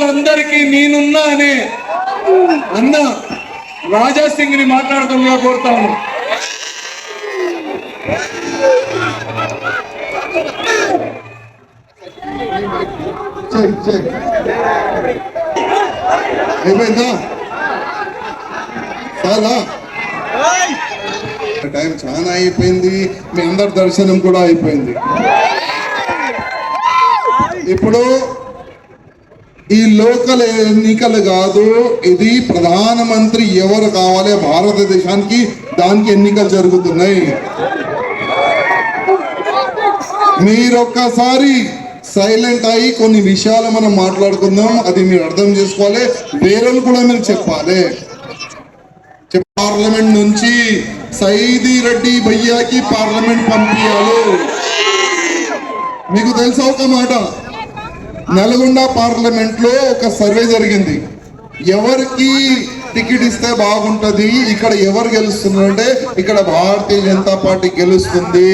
వాళ్ళందరికీ నేనున్నా అనే అన్న రాజా సింగ్ని మాట్లాడుతుందిగా కోరుతాను అయిపోయిందా? చాలా. టైం చాలా అయిపోయింది. మీ అందరి దర్శనం కూడా అయిపోయింది. ఇప్పుడు ఈ లోకల్ ఎన్నికలు కాదు ఇది ప్రధానమంత్రి ఎవరు కావాలి? భారతదేశానికి దానికి ఎన్నికలు జరుగుతున్నాయి. మీరొక్కసారి సైలెంట్ అయ్యి కొన్ని విషయాలు మనం మాట్లాడుకుందాం. అది మీరు అర్థం చేసుకోవాలి. వేరే కూడా మీరు చెప్పాలి. పార్లమెంట్ నుంచి సైది రెడ్డి భయ్యాకి పార్లమెంట్ పంపించాలి మీకు తెలుసా ఒక మాట? నల్గొండ పార్లమెంట్లో ఒక సర్వే జరిగింది. ఎవరికి టికెట్ ఇస్తే బాగుంటుంది ఇక్కడ ఎవరు గెలుస్తున్నారంటే ఇక్కడ భారతీయ జనతా పార్టీ గెలుస్తుంది.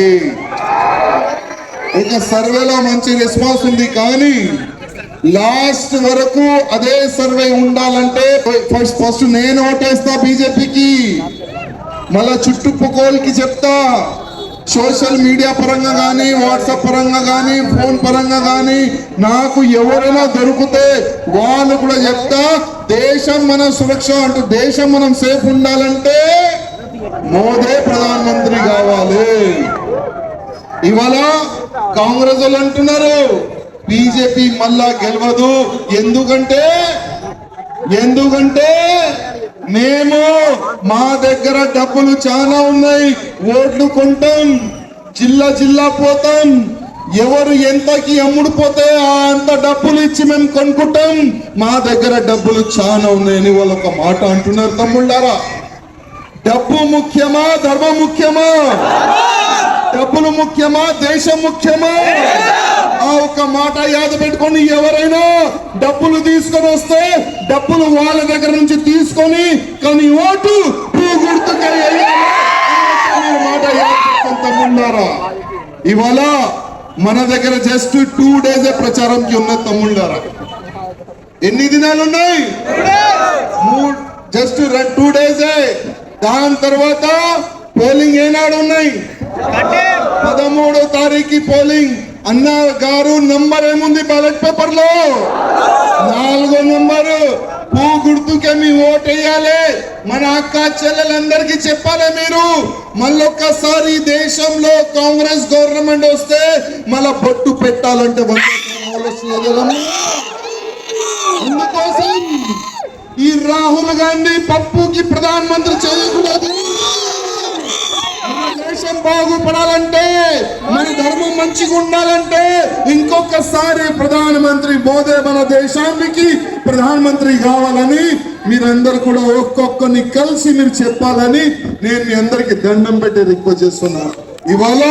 ఒక సర్వేలో మంచి రెస్పాన్స్ ఉంది కానీ లాస్ట్ వరకు అదే సర్వే ఉండాలంటే ఫస్ట్ ఫస్ట్ నేను ఓటేస్తా బీజేపీకి. మళ్ళా చుట్టుపక్కలకి చెప్తా. సోషల్ మీడియా పరంగా కానీ వాట్సాప్ పరంగా కానీ ఫోన్ పరంగా కానీ నాకు ఎవరైనా దొరికితే వాళ్ళు కూడా చెప్తా దేశం మన సురక్ష అంటూ దేశం మనం సేఫ్ ఉండాలంటే మోదే ప్రధానమంత్రి కావాలి. ఇవాళ కాంగ్రెస్ వాళ్ళు అంటున్నారు బీజేపీ మళ్ళా గెలవదు. ఎందుకంటే ఎందుకంటే మేము మా దగ్గర డబ్బులు చాలా ఉన్నాయి. ఓట్లు కొంటాం. జిల్లా జిల్లా పోతాం. ఎవరు ఎంతకి అమ్ముడుపోతే ఆ అంత డబ్బులు ఇచ్చి మేము కొనుక్కుంటాం. మా దగ్గర డబ్బులు చాలా ఉన్నాయని వాళ్ళు ఒక మాట అంటున్నారు తమ్ముళ్ళారా. డబ్బు ముఖ్యమా? ధర్మం ముఖ్యమా? డబ్బులు ముఖ్యమా? దేశం ముఖ్యమా? ఆ ఒక్క మాట యాద పెట్టుకొని ఎవరైనా డబ్బులు తీసుకొని వస్తే డబ్బులు వాళ్ళ దగ్గర నుంచి తీసుకొని కానీ ఓటు పూ గుర్తుకే మాట. యాద తమ్ముళ్ళారా? ఇవాళ మన దగ్గర జస్ట్ టూ డేస్ ప్రచారంకి ఉన్న తమ్ముళ్ళారా? ఎన్ని దినాలు ఉన్నాయి? జస్ట్ టూ డేస్ దాని తర్వాత పోలింగ్ ఏనాడు ఉన్నాయి? పదమూడో తారీఖు పోలింగ్. అన్న గారు నంబర్ ఏముంది బ్యాలెట్ పేపర్లో నాలుగో నంబరు. పూ గుర్తుకే మీ ఓట్ వేయాలి. మన అక్క చెల్లెలందరికీ చెప్పాలి మీరు. మళ్ళొక్కసారి దేశంలో కాంగ్రెస్ గవర్నమెంట్ వస్తే మళ్ళా బొట్టు పెట్టాలంటే అందుకోసం ఈ రాహుల్ గాంధీ పప్పుకి ప్రధానమంత్రి చేయకూడదు. మన దేశం బాగుపడాలంటే మన ధర్మం మంచిగా ఉండాలంటే ఇంకొకసారి ప్రధానమంత్రి మోదే మన దేశానికి ప్రధానమంత్రి కావాలని మీరందరూ కూడా ఒక్కొక్కరిని కలిసి మీరు చెప్పాలని నేను మీ అందరికి దండం పెట్టి రిక్వెస్ట్ చేస్తున్నాను ఇవాళ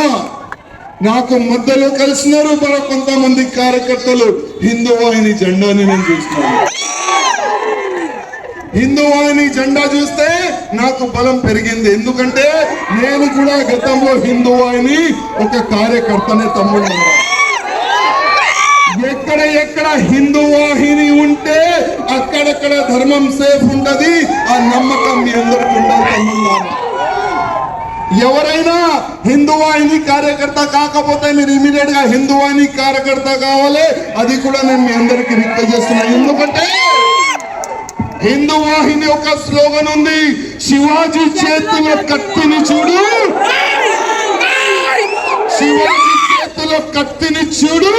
నాకు మధ్యలో కలిసినారు మన కొంతమంది కార్యకర్తలు. హిందూ వాహిని జెండాని నేను చూస్తున్నాను. హిందూ జెండా చూస్తే నాకు బలం పెరిగింది. ఎందుకంటే నేను కూడా గతంలో హిందువాణి ఒక కార్యకర్తనే తమ్ముడు. ఎక్కడ ఎక్కడ హిందూ వాహిని ఉంటే అక్కడక్కడ ధర్మం సేఫ్ ఉంటది ఆ నమ్మకం మీ అందరికి ఉండాలి ఎవరైనా హిందువాహిని కార్యకర్త కాకపోతే మీరు ఇమీడియట్గా హిందువాహిని కార్యకర్త కావాలి అది కూడా నేను మీ అందరికి రిక్వెస్ట్ చేస్తున్నాను ఎందుకంటే హిందూ వాహిని ఒక స్లోగన్ ఉంది. శివాజీ చేతిలో కత్తిని చూడు. శివాజీ చేతిలో కత్తిని చూడు.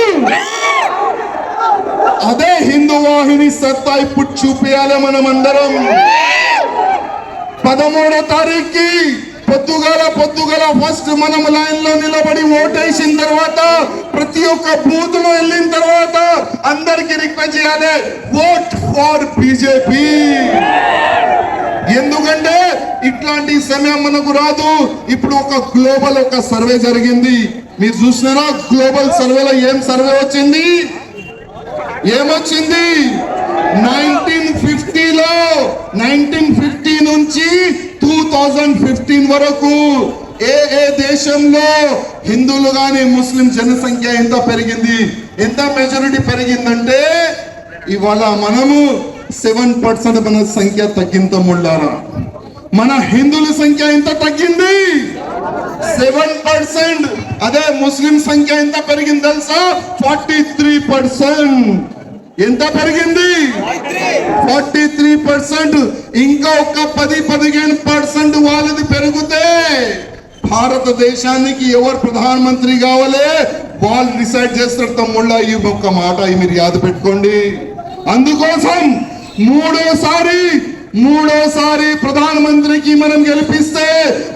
అదే హిందూ వాహిని సత్తా ఇప్పుడు చూపించాలి మనం అందరం పదమూడో తారీఖుకి పొద్దుగల పొద్దుగల ఫస్ట్ మనం లైన్లో నిలబడి ఓటేసిన తర్వాత ప్రతి ఒక్క బూత్లో వెళ్ళిన తర్వాత అందరికి రిక్వెస్ట్ చేయాలి. Vote for BJP. ఎందుకంటే ఇట్లాంటి సమయం మనకు రాదు. ఇప్పుడు ఒక గ్లోబల్ ఒక సర్వే జరిగింది. మీరు చూసినారా? గ్లోబల్ సర్వేలో ఏం సర్వే వచ్చింది? ఏమొచ్చింది? నైన్టీన్ ఫిఫ్టీలో నైన్టీన్ ఫిఫ్టీ నుంచి టూ థౌజండ్ ఫిఫ్టీన్ వరకు ఏ ఏ దేశంలో హిందువులు కానీ ముస్లిం జనసంఖ్య ఎంత పెరిగింది? ఎంత మెజారిటీ పెరిగిందంటే ఇవాళ మనము సెవెన్ పర్సెంట్ మన సంఖ్య తగ్గింత ముళ్ళారా? మన హిందువుల సంఖ్య ఎంత తగ్గింది? Seven percent. అదే ముస్లిం సంఖ్య ఎంత పెరిగింది తెలుసా? Forty three percent. ఎంత పెరిగింది? Forty three percent. ఇంకా ఒక పది పదిహేను పర్సెంట్ వాళ్ళది పెరిగితే భారతదేశానికి ఎవరు ప్రధానమంత్రి కావాలి? వాళ్ళు డిసైడ్ చేస్తారు తమ్ముళ్ళ ఈ ఒక్క మాట మీరు యాద పెట్టుకోండి. అందుకోసం మూడోసారి మూడోసారి ప్రధానమంత్రికి మనం గెలిపిస్తే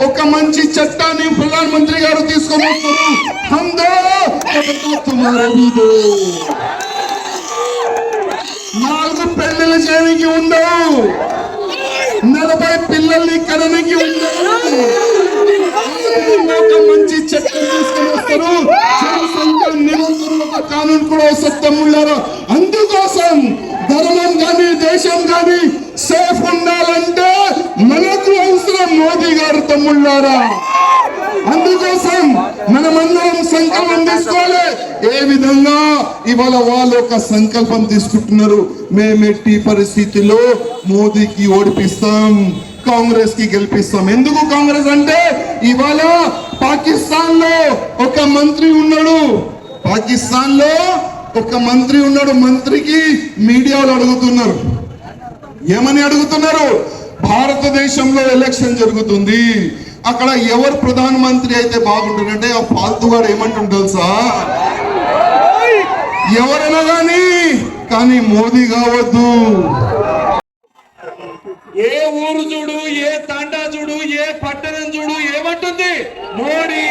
ఒక మంచి చట్టాన్ని ప్రధానమంత్రి గారు తీసుకొని వస్తారు నాలుగు పెళ్ళిళ్ళు చేయడానికి ఉండవు నలభై పిల్లల్ని కననికి ఉండవు ఒక మంచి చట్టం తీసుకొని వస్తారు. కానూన్ కూడా వస్తుంది తమ్ముళ్ళారా? అందుకోసం ధర్మం కానీ దేశం కానీ సేఫ్ ఉండాలంటే మనకు అవసరం మోదీ గారు తమ్ముళ్ళారా? అందుకోసం మనమందరం సంకల్పం తీసుకోవాలి. ఏ విధంగా ఇవాళ వాళ్ళు ఒక సంకల్పం తీసుకుంటున్నారు? మేమెట్టి పరిస్థితిలో మోదీకి ఓడిపిస్తాం కాంగ్రెస్కి గెలిపిస్తాం. ఎందుకు కాంగ్రెస్ అంటే ఇవాళ పాకిస్తాన్లో ఒక మంత్రి ఉన్నాడు. పాకిస్తాన్లో ఒక మంత్రి ఉన్నాడు మంత్రికి మీడియాలో అడుగుతున్నారు. ఏమని అడుగుతున్నారు? భారతదేశంలో ఎలక్షన్ జరుగుతుంది. అక్కడ ఎవరు ప్రధానమంత్రి అయితే బాగుంటుందంటే ఆ ఫాల్తుగాడు ఏమంటుంది సార్ ఎవరైనా కానీ కానీ మోదీ కావద్దు. ఏ ఊరు చూడు ఏ తాండా చూడు ఏ పట్టణం చూడు ఏమంటుంది? మోడీ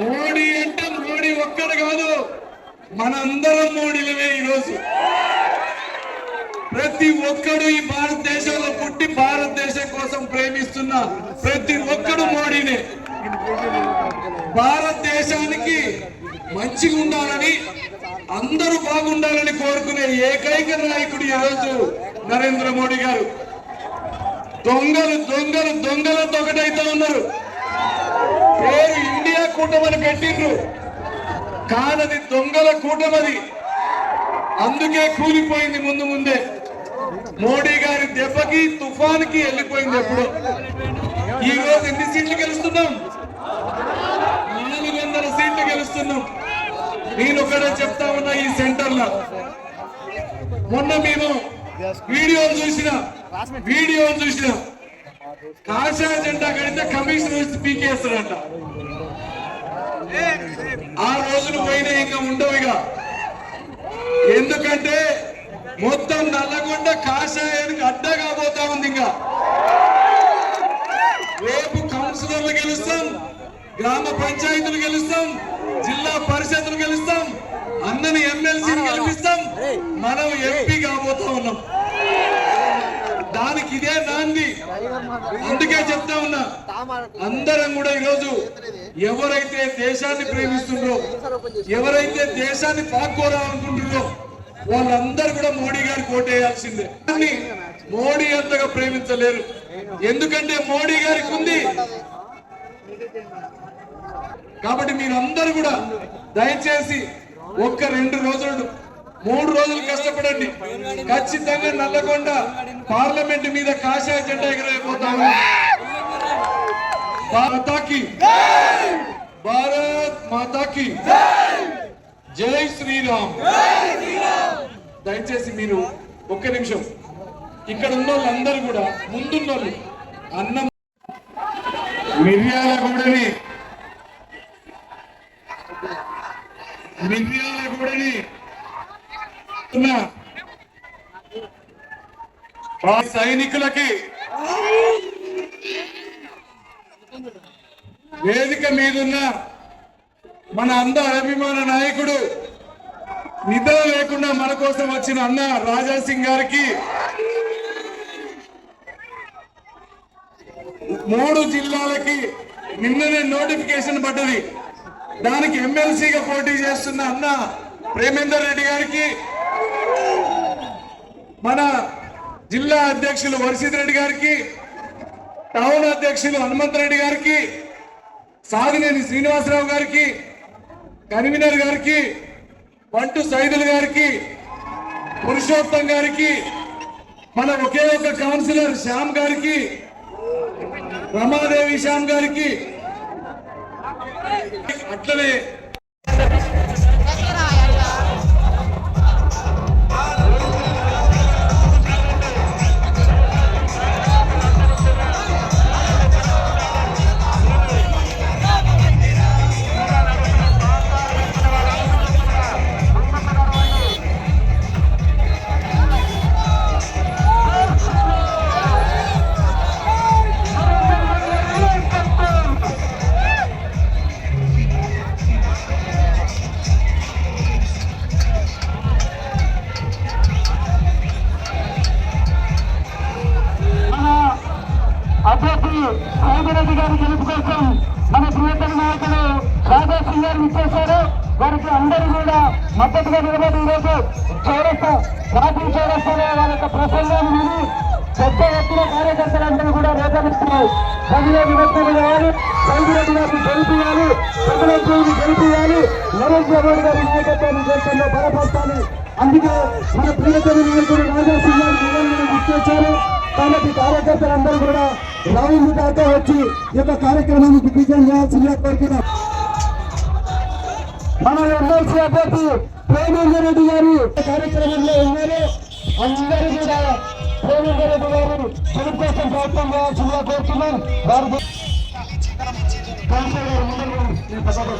మోడీ అంటే మోడీ ఒక్కడు కాదు మనందరం మోడీలమే ఈరోజు. ప్రతి ఒక్కడు ఈ భారతదేశంలో పుట్టి భారతదేశం కోసం ప్రేమిస్తున్న ప్రతి ఒక్కడు మోడీనే. భారతదేశానికి మంచిగా ఉండాలని అందరూ బాగుండాలని కోరుకునే ఏకైక నాయకుడు ఈరోజు నరేంద్ర మోడీ గారు. దొంగలు దొంగలు దొంగలతో ఒకటైతే ఉన్నారు. పేరు ఇండియా కూటమని పెట్టిండ్రు. కానది దొంగల కూటమది. అందుకే కూలిపోయింది ముందు ముందే. మోడీ గారి దెబ్బకి తుఫాన్కి వెళ్ళిపోయింది ఎప్పుడు. ఈ రోజు ఎన్ని సీట్లు గెలుస్తున్నాం? నాలుగు వందల సీట్లు గెలుస్తున్నాం. నేను ఒకటే చెప్తా ఉన్నా ఈ సెంటర్లో మొన్న మేము వీడియోలు చూసిన వీడియోలు చూసిన కాషాయ జెండా కడితే కమిషన్ పీకేస్తాడంట. ఆ రోజులు పోయినా ఇంకా ఉండవు ఇక. ఎందుకంటే మొత్తం నల్లగొండ కాషాయానికి అడ్డా కాబోతా ఉంది ఇంకా. రేపు కౌన్సిలర్లు గెలుస్తాం గ్రామ పంచాయతీలు గెలుస్తాం జిల్లా పరిషత్లు గెలుస్తాం అన్నని ఎమ్మెల్సీని గెలిపిస్తాం మనం ఎంపీ కాబోతా ఉన్నాం. దానికి ఇదే నాంది. అందుకే చెప్తా ఉన్నా. అందరం కూడా ఈరోజు ఎవరైతే దేశాన్ని ప్రేమిస్తుండ్రో ఎవరైతే దేశాన్ని పాకోరాలనుకుంటుండ్రో వాళ్ళందరూ కూడా మోడీ గారి కోటేయాల్సిందే. కానీ మోడీ అంతగా ప్రేమించలేరు. ఎందుకంటే మోడీ గారికి ఉంది. కాబట్టి మీరందరూ కూడా దయచేసి ఒక్క రెండు రోజులు మూడు రోజులు కష్టపడండి. ఖచ్చితంగా నల్లగొండ పార్లమెంట్ మీద కాషాయ జెండా ఎగరైపోతాము మాతాకి. భారత్ మాతాకి. జై శ్రీరామ్. దయచేసి మీరు ఒక్క నిమిషం. ఇక్కడ ఉన్న వాళ్ళందరూ కూడా ముందున్న వాళ్ళు అన్నం మిర్యాల గూడని మిర్యాల గూడని ఉన్న ఆ సైనికులకి. వేదిక మీదున్న మన అంద అభిమాన నాయకుడు నిద్ర లేకుండా మన కోసం వచ్చిన అన్న రాజా సింగ్ గారికి మూడు జిల్లాలకి నిన్ననే నోటిఫికేషన్ పడ్డది. దానికి ఎమ్మెల్సీగా పోటీ చేస్తున్న అన్న ప్రేమేందర్ రెడ్డి గారికి మన జిల్లా అధ్యక్షులు వర్షిత్ రెడ్డి గారికి టౌన్ అధ్యక్షులు హనుమంత్ రెడ్డి గారికి సాగినేని శ్రీనివాసరావు గారికి కన్వీనర్ గారికి వంటు సైదుల్ గారికి పురుషోత్తం గారికి మన ఒకే ఒక కౌన్సిలర్ శ్యామ్ గారికి రమాదేవి శ్యామ్ గారికి అట్లనే చౌరస్తా పార్టీ చౌరస్తాలో వాళ్ళ యొక్క ప్రసంగం విని పెద్ద ఎత్తున కార్యకర్తలందరూ కూడా రేపటిస్తున్నారు ప్రజల విభక్తులు కావాలి సాగిరెడ్డి గారిని గెలిపియాలి. ప్రజలందరినీ గెలిపియాలి. నరేంద్ర మోడీ గారి నాయకత్వాన్ని దేశంలో బలపరచాలి అందుకే మన ప్రియతమ నాయకుడు రాజా సింగ్ గారు నిబంధనలు ఇచ్చేశారు కాబట్టి కార్యకర్తలందరూ కూడా రౌండ్ దాకా వచ్చి ఈ యొక్క కార్యక్రమాన్ని దిగ్విజయం చేయాల్సిందిగా కోరుతున్నాం. మన ఎమ్మెల్సీ అభ్యర్థి ప్రేమేంద్ర రెడ్డి గారు. కార్యక్రమంలో ఉన్నారు అందరూ కూడా ప్రేమేంద్ర రెడ్డి గారు తెలుగు కోసం ప్రయత్నం చేయాల్సిందిగా కోరుతున్నాను వారి ప్రసాద్